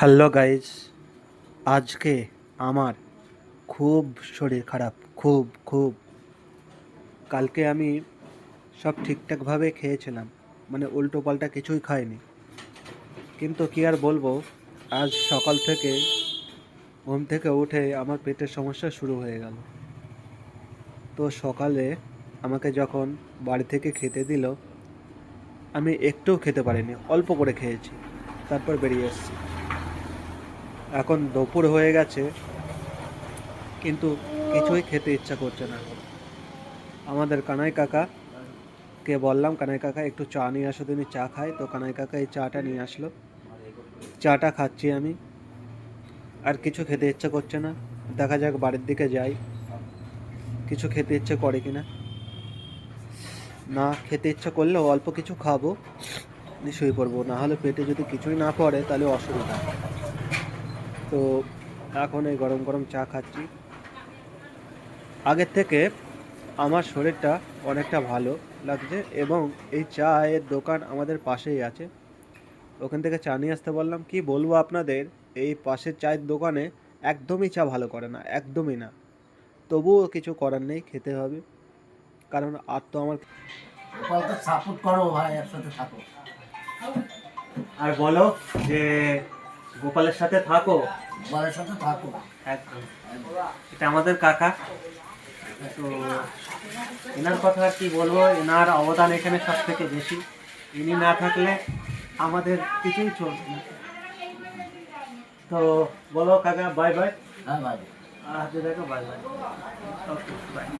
Hello guys, আজকে আমার খুব শরীর খারাপ, খুব খুব। কালকে আমি সব ঠিকঠাকভাবে খেয়েছিলাম মানে উল্টো পাল্টা কিছুই খাইনি। কিন্তু কি আর বলব, আজ সকাল থেকে ঘুম থেকে উঠে আমার পেটের সমস্যা শুরু হয়ে গেল। তো সকালে আমাকে যখন বাড়ি থেকে খেতে দিল, আমি একটুও খেতে পারিনি, অল্প করে খেয়েছি, তারপর বেরিয়ে এসেছি। এখন দুপুর হয়ে গেছে, কিন্তু কিছুই খেতে ইচ্ছা করছে না। আমাদের কানাই কাকা, কে বললাম কানাই কাকা, একটু চা নিয়ে আসো, তিনি চা খায়, তো কানাই কাকা এই চাটা নিয়ে আসলো। চাটা খাচ্ছি আমি, আর কিছু খেতে ইচ্ছা করছে না। দেখা যাক বাড়ির দিকে যাই, কিছু খেতে ইচ্ছে করে কিনা। না খেতে ইচ্ছা করলেও অল্প কিছু খাব, শুয়ে পড়ব। না হলে পেটে যদি কিছুই না পড়ে, তাহলে অসুবিধা। তো এখন এই গরম গরম চা খাচ্ছি। আগের থেকে আমার শরীরটা অনেকটা ভালো লাগছে এবং এই চায়ের দোকান আমাদের পাশেই আছে। ওখান থেকে চা নিয়ে আসতে বললাম কি বলব আপনাদের? এই পাশের চায়ের দোকানে একদমই চা ভালো করে না একদমই না। তবুও কিছু করার নেই খেতে হবে। কারণ আর তো আমার সাপোর্ট করো ভাই একসাথে থাকো। আর বলো যে গোপালের সাথে থাকো। গোপালের সাথে থাকো। একদম। এটা আমাদের কাকা। তো এনার কথা আর কি বলব এনার অবদান এখানে সব থেকে বেশি। ইনি না থাকলে আমাদের কিছুই চলবে না। তো বলো কাকা বাই বাই হ্যাঁ বাই আর বাই বাই ওকে বাই